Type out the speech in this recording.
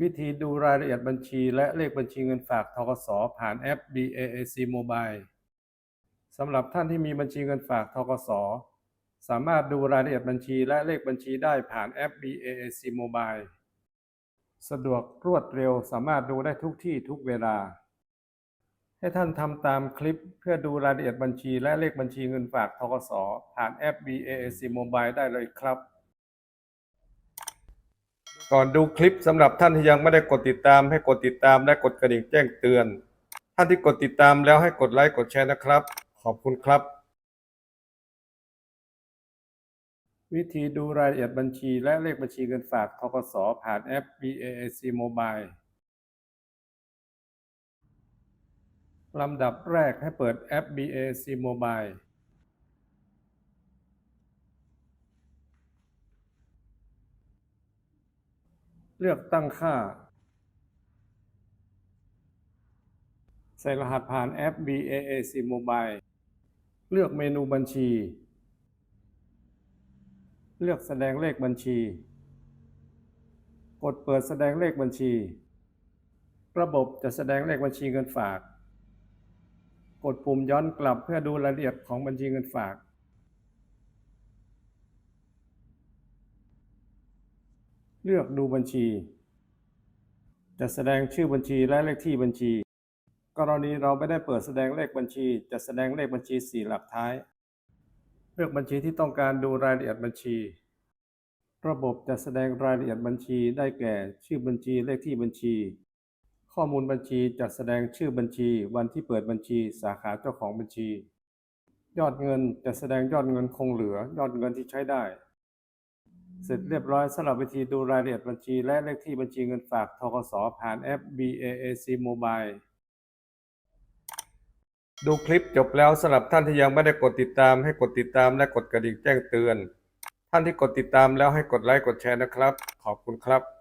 วิธีดูรายละเอียดบัญชี และเลขบัญชีเงินฝากทกสผ่านแอป BAAC Mobile สำหรับท่านที่มีบัญชีเงินฝากทกสสามารถดูรายละเอียดบัญชีและเลขบัญชีได้ผ่านแอป BAAC Mobile สะดวกรวดเร็วสามารถดูได้ทุกที่ทุกเวลา ให้ท่านทำตามคลิปเพื่อดูรายละเอียดบัญชีและเลขบัญชีเงินฝากทกสผ่านแอป BAAC Mobile ได้เลยครับ ก่อนดูคลิปสำหรับท่านที่ยังไม่ได้กดติดตาม ให้กดติดตามและกดกระดิ่งแจ้งเตือน ท่านที่กดติดตามแล้วให้กดไลค์กดแชร์นะครับ ขอบคุณครับ วิธีดูรายละเอียดบัญชีและเลขบัญชีเงินฝากทกสผ่านแอป BAAC Mobile ลำดับแรกให้เปิดแอป BAC Mobile เลือกตั้งค่า ใส่รหัสผ่านแอป BAAC Mobile เลือกเมนูบัญชี เลือกแสดงเลขบัญชี กดเปิดแสดงเลขบัญชี ระบบจะแสดงเลขบัญชีเงินฝาก กดปุ่มย้อนกลับเพื่อดูรายละเอียดของบัญชีเงินฝาก เลือกดูบัญชี จะแสดงชื่อบัญชีและเลขที่บัญชี กรณีเราไม่ได้เปิดแสดงเลขบัญชี จะแสดงเลขบัญชีสี่หลักท้าย เลือกบัญชีที่ต้องการดูรายละเอียดบัญชี ระบบจะแสดงรายละเอียดบัญชีได้แก่ ชื่อบัญชีเลขที่บัญชี ข้อมูลบัญชีจะแสดงชื่อบัญชี วันที่เปิดบัญชี สาขาเจ้าของบัญชี ยอดเงินจะแสดงยอดเงินคงเหลือ ยอดเงินที่ใช้ได้ เสร็จเรียบร้อยสำหรับวิธีดูรายละเอียดบัญชี และเลขที่บัญชีเงินฝากทกสผ่านแอป BAAC Mobile ดูคลิปจบแล้วสำหรับท่านที่ยังไม่ได้กดติดตามให้กดติดตามและกดกระดิ่งแจ้งเตือน ท่านที่กดติดตามแล้วให้กดไลค์กดแชร์นะครับ ขอบคุณครับ